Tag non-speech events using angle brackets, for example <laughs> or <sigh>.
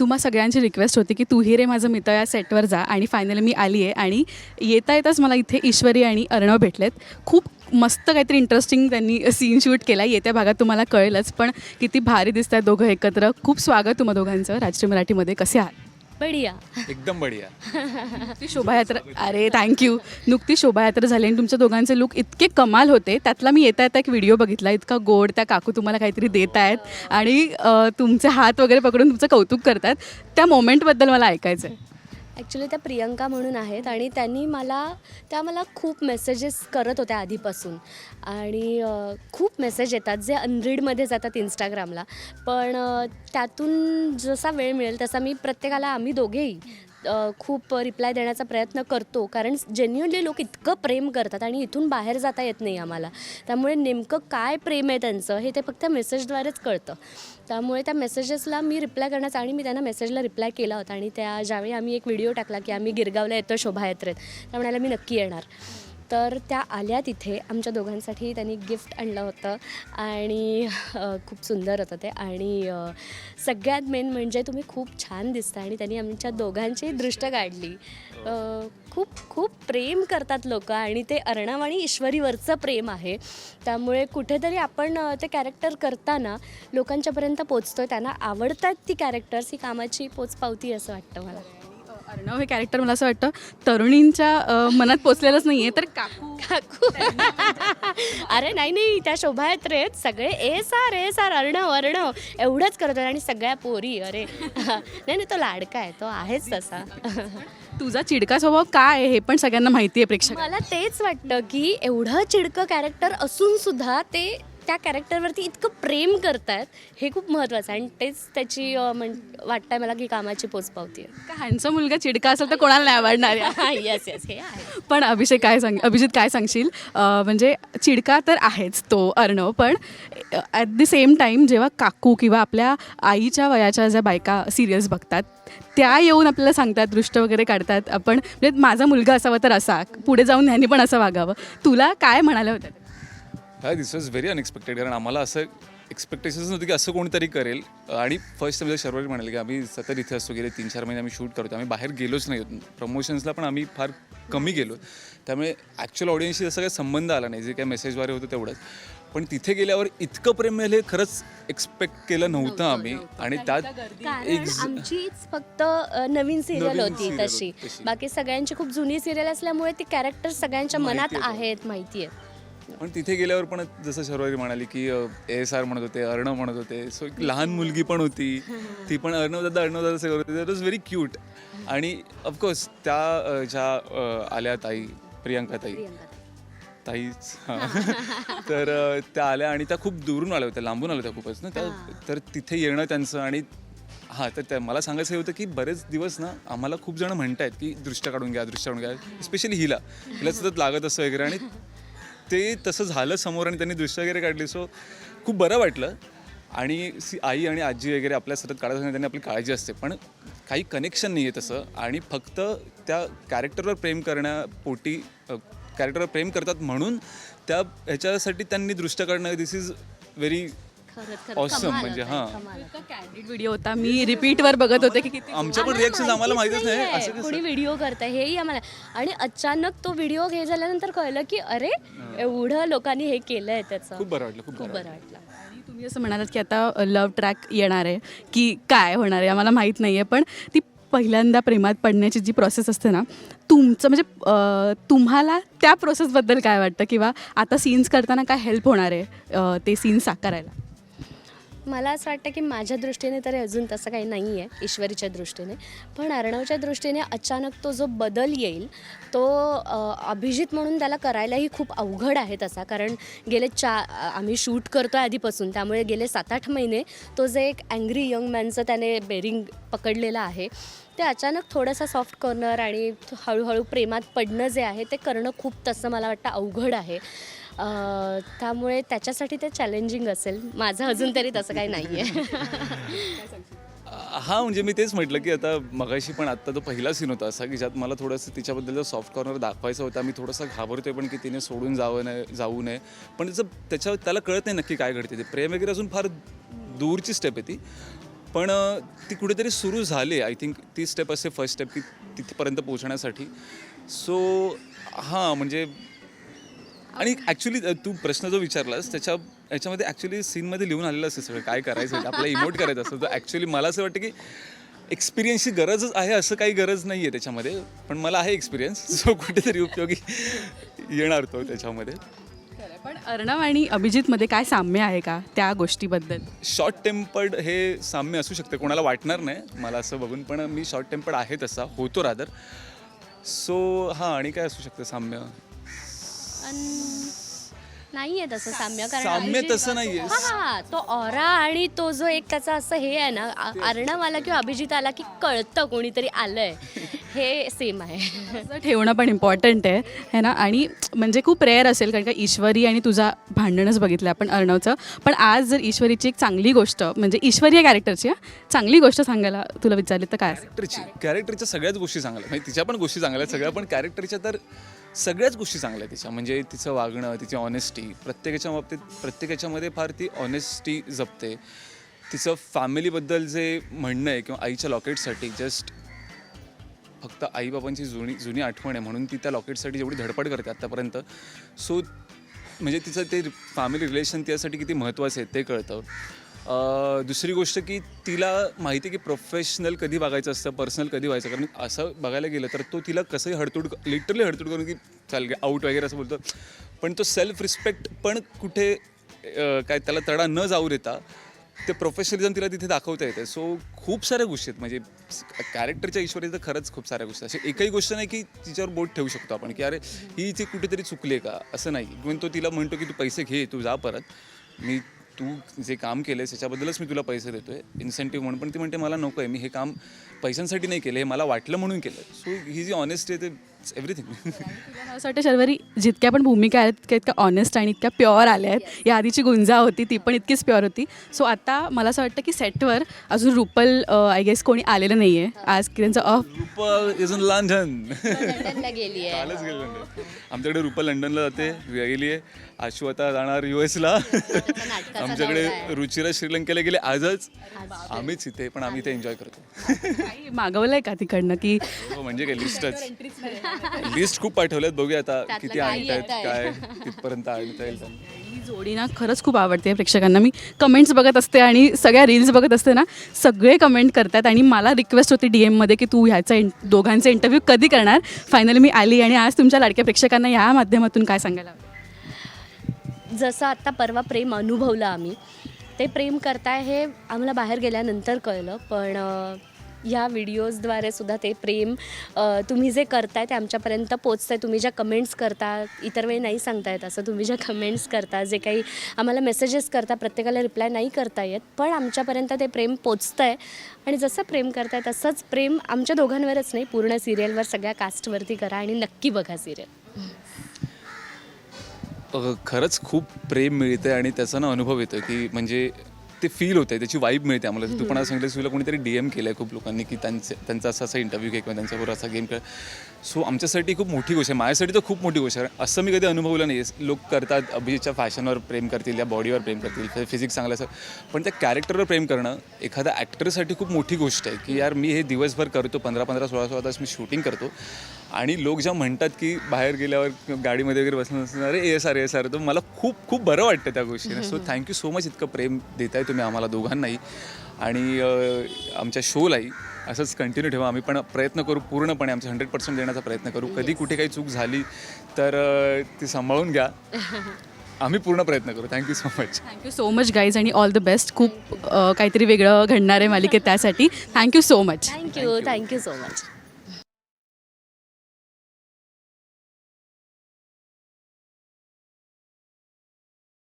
तुम्हा सगळ्यांची रिक्वेस्ट होती की तू ही रे माझं मित्र या सेटवर जा आणि फायनली मी आली आहे आणि येता येताच मला इथे ईश्वरी आणि अर्णव भेटलेत. खूप मस्त काहीतरी इंटरेस्टिंग त्यांनी सीन शूट केला. येत्या भागात तुम्हाला कळेलच पण किती भारी दिसत आहेत दोघं एकत्र. खूप स्वागत तुम्हा दोघांचं. राजश्री मराठीमध्ये कसे आहात? बढिया. एकदम बढिया. शोभायात्रा अरे थँक्यू नुकती शोभायात्रा झाली आणि तुमच्या दोघांचे लुक इतके कमाल होते. त्यातला मी येता येता एक व्हिडिओ बघितला. इतका गोड त्या काकू तुम्हाला काहीतरी देत आहेत. आणि अं, तुमचे हात वगैरे पकडून तुमचं कौतुक करतात. त्या मोमेंटबद्दल मला ऐकायचं आहे ॲक्च्युली त्या प्रियंका म्हणून आहेत आणि त्यांनी मला त्या मला खूप मेसेजेस करत होत्या आधीपासून. आणि खूप मेसेज येतात जे अनरीडमध्ये जातात इंस्टाग्रामला पण त्यातून जसा वेळ मिळेल तसा मी प्रत्येकाला आम्ही दोघेही खूप रिप्लाय देण्याचा प्रयत्न करतो. कारण जेन्युअनली लोक इतकं प्रेम करतात आणि इथून बाहेर जाता येत नाही आम्हाला. त्यामुळे नेमकं काय प्रेम आहे त्यांचं हे ते फक्त मेसेजद्वारेच कळतं. त्यामुळे त्या मेसेजेसला मी रिप्लाय करण्याचा आणि मी त्यांना मेसेजला रिप्लाय केला होता. आणि त्या ज्यावेळी आम्ही एक व्हिडिओ टाकला की आम्ही गिरगावला येतो शोभायात्रेत त्या म्हणाल्या मी नक्की येणार. तर त्या आल्या तिथे. आमच्या दोघांसाठी त्यांनी गिफ्ट आणलं होतं आणि खूप सुंदर होतं ते. आणि सगळ्यात मेन म्हणजे तुम्ही खूप छान दिसता आणि त्यांनी आमच्या दोघांची दृष्ट काढली. खूप खूप प्रेम करतात लोक आणि ते अर्णव आणि ईश्वरीवरचं प्रेम आहे. त्यामुळे कुठेतरी आपण ते कॅरेक्टर करताना लोकांच्यापर्यंत पोचतोय. त्यांना आवडतात ती कॅरेक्टर्स ही कामाची पोच पावती असं वाटतं मला. अर्णव हे कॅरेक्टर मला असं वाटतं तरुणींच्या मनात पोचलेलंच नाही आहे तर काकू. काकू. अरे नाही नाही त्या शोभायात्रेत सगळे ए सार ए सार अर्णव अर्णव एवढंच करत आणि सगळ्या पोरी अरे. नाही नाही तो लाडका आहे तो आहेच तसा. तुझा चिडका स्वभाव काय आहे हे पण सगळ्यांना माहिती आहे प्रेक्षक मला तेच वाटतं की एवढं चिडकं कॅरेक्टर असून सुद्धा ते त्या कॅरेक्टरवरती इतकं प्रेम करतायत हे खूप महत्त्वाचं आहे. आणि तेच त्याची म्हण वाटतंय मला की कामाची पोच पावती का ह्यांचा मुलगा चिडका असेल तर कोणाला नाही आवडणार आहे आहे येस येस हे आहे. पण अभिषेक काय सांग अभिजित काय सांगशील? म्हणजे चिडका तर आहेच तो अर्णव पण ॲट द सेम टाईम जेव्हा काकू किंवा आपल्या आईच्या वयाच्या ज्या बायका सिरियल्स बघतात त्या येऊन आपल्याला सांगतात दृष्ट वगैरे काढतात. आपण म्हणजे माझा मुलगा असावा तर असा पुढे जाऊन ह्यांनी पण असं वागावं. तुला काय म्हणाले होते? हा दिस वॉज व्हेरी अनएक्सपेक्टेड कारण आम्हाला असं एक्सपेक्टेशन्स नव्हती की असं कोणीतरी करेल. आणि फर्स्ट म्हणजे शर्वरी म्हणाले की आम्ही सतत इथे असतो गेले तीन चार महिने आम्ही शूट करतो आम्ही बाहेर गेलोच नाही. प्रमोशन्सला पण आम्ही फार कमी गेलो. त्यामुळे ॲक्च्युअल ऑडियन्सशी जसं काही संबंध आला नाही जे काही मेसेजद्वारे होतं तेवढंच. पण तिथे गेल्यावर इतकं प्रेम मिळेल हे खरंच एक्सपेक्ट केलं नव्हतं आम्ही. आणि त्यात आमचीच फक्त नवीन सिरियल होती तशी. बाकी सगळ्यांची खूप जुनी सिरियल असल्यामुळे ती कॅरेक्टर सगळ्यांच्या मनात आहे. आहेत माहिती आहेत. पण तिथे गेल्यावर पण जसं शर्वरी म्हणाली की एस आर म्हणत होते अर्णव म्हणत होते. सो एक लहान मुलगी पण होती. ती पण अर्णव दादा अर्णव दादा सगळं होते. दॅट वॉज व्हेरी क्यूट आणि ऑफकोर्स त्या ज्या आल्या ताई प्रियांका ताई. ताईच. तर त्या आल्या आणि त्या खूप दुरून आल्या होत्या लांबून आल्या होत्या खूपच ना. त्या तर तिथे येणं त्यांचं आणि हां तर त्या मला सांगायचं हे होतं की बरेच दिवस ना आम्हाला खूप जण म्हणतायत की दृष्ट काढून घ्या दृष्ट काढून घ्या स्पेशली हिला. हिला सतत लागत असं वगैरे आणि ते तसं झालं समोर आणि त्यांनी दृश्य वगैरे काढली. सो खूप बरं वाटलं. आणि सी आई आणि आजी वगैरे आपल्या सतत काढत असताना त्यांनी आपली काळजी असते. पण काही कनेक्शन नाही आहे तसं. आणि फक्त त्या कॅरेक्टरवर प्रेम करण्यापोटी कॅरेक्टरवर प्रेम करतात म्हणून त्या ह्याच्यासाठी त्यांनी दृष्ट काढणं दिस इज व्हेरी Awesome, म्हणजे हां. कॅन्डिड व्हिडिओ होता. मी रिपीटवर बघत होते की किती आमच्या पण रिॲक्शन आम्हाला माहितच नाही असं कोणी व्हिडिओ करताय हेही आम्हाला. आणि अचानक तो व्हिडिओ हे झाल्यानंतर कळलं की अरे एवढं लोकांनी हे केलंय त्याचं. खूप बरं वाटलं खूप खूप बरं बरं वाटलं. आणि तुम्ही असं म्हणालात की आता लव्ह ट्रॅक येणार आहे की काय होणार आहे आम्हाला माहीत नाही आहे पण ती पहिल्यांदा प्रेमात पडण्याची जी प्रोसेस असते ना तुमचं म्हणजे अं, तुम्हाला त्या प्रोसेसबद्दल काय वाटतं? किंवा आता सीन्स करताना काय हेल्प होणार आहे अं, ते सीन्स साकारायला? मला असं वाटतं की माझ्या दृष्टीने तरी अजून तसं काही नाही आहे ईश्वरीच्या दृष्टीने. पण अर्णवच्या दृष्टीने अचानक तो जो बदल येईल तो अभिजित म्हणून त्याला करायलाही खूप अवघड आहे तसा. कारण गेले चा आम्ही शूट करतो आधीपासून त्यामुळे गेले सात आठ महिने तो जे एक अँग्री यंग मॅनचं त्याने बेरिंग पकडलेलं आहे ते अचानक थोडंसं सॉफ्ट कॉर्नर आणि हळूहळू प्रेमात पडणं जे आहे ते करणं खूप तसं मला वाटतं अवघड आहे. अ, त्यामुळे त्याच्यासाठी ते चॅलेंजिंग असेल. माझं अजून तरी तसं काही नाही आहे <laughs> <laughs> हा म्हणजे मी तेच म्हटलं की आता मगाशी पण आत्ता तो पहिला सीन होता असा की ज्यात मला थोडंसं तिच्याबद्दल सॉफ्ट कॉर्नर दाखवायचा होता मी थोडासा घाबरतोय पण की तिने सोडून जावं नाही जाऊ नये. पण त्याचं त्याच्या त्याला कळत नाही नक्की काय घडते ते. प्रेम वगैरे अजून फार दूरची स्टेप आहे ती. पण अ, ती कुठेतरी सुरू झाली. आय थिंक ती स्टेप असते फर्स्ट स्टेप की तिथपर्यंत पोहोचण्यासाठी. सो हां म्हणजे आणि ॲक्च्युली तू प्रश्न जो विचारलास त्याच्या याच्यामध्ये ॲक्च्युली सीनमध्ये लिहून आलेलं असतं सगळं. काय करायचं आपल्याला इमोट करायचं असतं. तर ॲक्च्युली मला असं वाटतं की एक्सपिरियन्सची गरजच आहे असं काही गरज नाही आहे त्याच्यामध्ये. पण मला आहे एक्सपिरियन्स जो <laughs> कुठेतरी उपयोगी येणार तो त्याच्यामध्ये. पण अर्णव आणि अभिजितमध्ये काय साम्य आहे का त्या गोष्टीबद्दल? शॉर्ट टेम्पर्ड हे साम्य असू शकते. कोणाला वाटणार नाही. मला असं बघून पण मी शॉर्ट टेम्पर्ड आहे तसा. होतो रादर सो हां आणि काय असू शकतं साम्य? नाही आहे तसं साम्य कारण साम्य तसं नाही हा हा हा. तो ऑरा आणि तो जो एक त्याचा असं हे आहे ना आ- अर्णव आला किंवा अभिजित आला की कळतं कोणीतरी आलंय. हे सेम आहे. असं ठेवणं पण इम्पॉर्टंट आहे है ना? आणि म्हणजे खूप रेअर असेल कारण का ईश्वरी आणि तुझा भांडणच बघितलं आपण अर्णवचं. पण आज जर ईश्वरीची एक चांगली गोष्ट म्हणजे ईश्वरी या कॅरेक्टरची हा, चांगली गोष्ट सांगायला तुला विचारली तर काय असेल? कॅरेक्टरची कॅरेक्टरच्या सगळ्याच गोष्टी चांगल्या आहेत. म्हणजे तिच्या पण गोष्टी चांगल्या आहेत सगळ्या पण कॅरेक्टरच्या तर सगळ्याच गोष्टी चांगल्या तिच्या. म्हणजे तिचं वागणं तिची ऑनेस्टी प्रत्येकाच्या बाबतीत प्रत्येकाच्यामध्ये फार ती ऑनेस्टी जपते. तिचं फॅमिलीबद्दल जे म्हणणं आहे किंवा आईच्या लॉकेटसाठी जस्ट फक्त आईबाबांची जुनी जुनी आठवण आहे म्हणून ती त्या लॉकेटसाठी जेवढी धडपड करते आत्तापर्यंत सो म्हणजे तिचं ते फॅमिली रिलेशन त्यासाठी किती महत्त्वाचं आहे ते कळतं. दुसरी गोष्ट की तिला माहिती आहे की प्रोफेशनल कधी बघायचं असतं पर्सनल कधी व्हायचं कारण असं बघायला गेलं तर तो तिला कसंही हडतूड लिटरली हडतूड करून की चाल आऊट वगैरे असं बोलतो. पण तो सेल्फ रिस्पेक्ट पण कुठे काय त्याला तडा न जाऊ देता ते प्रोफेशनलिझम तिला तिथे दाखवता येते. सो खूप साऱ्या गोष्टी आहेत. म्हणजे कॅरेक्टरच्या ईश्वरी तर खरंच खूप साऱ्या गोष्टी आहेत. अशी एकही गोष्ट नाही की तिच्यावर बोट ठेवू शकतो आपण की अरे ही ती कुठेतरी चुकली आहे का? असं नाही. इव्हन तो तिला म्हणतो की तू पैसे घे तू जा परत. मी तू जे काम केलंस त्याच्याबद्दलच मी तुला पैसे देतोय. इन्सेंटिव्ह म्हणून. पण ती म्हणते मला नको आहे मी हे काम पैशांसाठी नाही केलं हे मला वाटलं म्हणून केलं सो ही जी ऑनेस्टी आहे ते एव्हरीथिंग <laughs> तुला मला असं वाटतं शर्वरी जितक्या पण भूमिका आहेत तितक्या इतक्या ऑनेस्ट आणि इतक्या प्युअर आल्या आहेत. या आधीची गुंजा होती ती पण इतकीच प्युअर होती. सो आता मला असं वाटतं की सेटवर अजून रुपल आय गेस कोणी आलेलं नाही आहे आज की त्यांचं ऑफ इज इन लंडन लंडनला गेली आहे. कालच गेले लंडन. आमच्याकडे रुपा लंडनला जाते गेली आहे. आशू आता जाणार यू एसला आमच्याकडे रुचिरा श्रीलंकेला गेले आजच. आम्हीच इथे पण आम्ही इथे एन्जॉय करतो. <laughs> काही मागवलंय का तिकडनं की हो म्हणजे काय लिस्टच लिस्ट खूप पाठवल्यात बघूया आता त्यातलं किती काय आणतायत येतंय. काय कितपर्यंत आणता येईल. ही जोडी ना खरंच खूप आवडते प्रेक्षकांना मी कमेंट्स बघत असते आणि सगळ्या रील्स बघत असते ना सगळे कमेंट करतात आणि मला रिक्वेस्ट होती डी एममध्ये की तू ह्याचा इन दोघांचा इंटरव्ह्यू कधी करणार फायनली मी आली आणि आज तुमच्या लाडक्या प्रेक्षकांना या माध्यमातून काय सांगायला आवडेल? जसं आत्ता परवा प्रेम अनुभवलं आम्ही ते प्रेम करताय हे आम्हाला बाहेर गेल्यानंतर कळलं पण अ, ह्या व्हिडिओजद्वारे सुद्धा ते प्रेम तुम्ही जे करताय ते आमच्यापर्यंत पोचतंय. तुम्ही ज्या कमेंट्स करता इतर वेळी नाही सांगता येत असं. तुम्ही ज्या कमेंट्स करता जे काही आम्हाला मेसेजेस करता प्रत्येकाला रिप्लाय नाही करता येत. पण आमच्यापर्यंत ते प्रेम पोचतं आहे आणि जसं प्रेम करताय तसंच प्रेम आमच्या दोघांवरच नाही. पूर्ण सिरियलवर सगळ्या कास्टवरती करा आणि नक्की बघा सिरियल खरंच खूप प्रेम मिळतं आणि त्याचा ना अनुभव येतो की म्हणजे ते फील होतं त्याची वाईब मिळते आम्हाला. तू पण सांगितलं तुला कोणीतरी डी एम केलं आहे खूप लोकांनी की त्यांचे त्यांचा असा असा इंटरव्ह्यू घे किंवा त्यांच्याबरोबर असा गेम खेळ. सो आमच्यासाठी खूप मोठी गोष्ट आहे. माझ्यासाठी तर खूप मोठी गोष्ट आहे. असं मी कधी अनुभवलं नाही लोक करतात अभिजितच्या फॅशनवर प्रेम करतील या बॉडीवर प्रेम करतील फिजिक्स चांगलं असं. पण त्या कॅरेक्टरवर प्रेम करणं एखाद्या ॲक्टरसाठी खूप मोठी गोष्ट आहे की यार मी हे दिवसभर करतो पंधरा पंधरा सोळा सोळा तास मी शूटिंग करतो. आणि लोक जेव्हा म्हणतात की बाहेर गेल्यावर गाडीमध्ये वगैरे बसणं असणार अरे एस आर एस आर तर मला खूप खूप बरं वाटतं त्या गोष्टीने. सो थँक्यू सो मच इतकं प्रेम देताय तुम्ही आम्हाला दोघांनाही. आणि आमच्या शोलाही असंच कंटिन्यू ठेवा. आम्ही पण प्रयत्न करू पूर्णपणे आमचे हंड्रेड पर्सेंट देण्याचा प्रयत्न करू. कधी कुठे काही चूक झाली तर ती सांभाळून घ्या. <laughs> आम्ही पूर्ण प्रयत्न करू. Thank you so much thank you so much guys आणि ऑल द बेस्ट खूप काहीतरी वेगळं घडणार आहे मालिकेत त्यासाठी. Thank you so much thank you thank you so much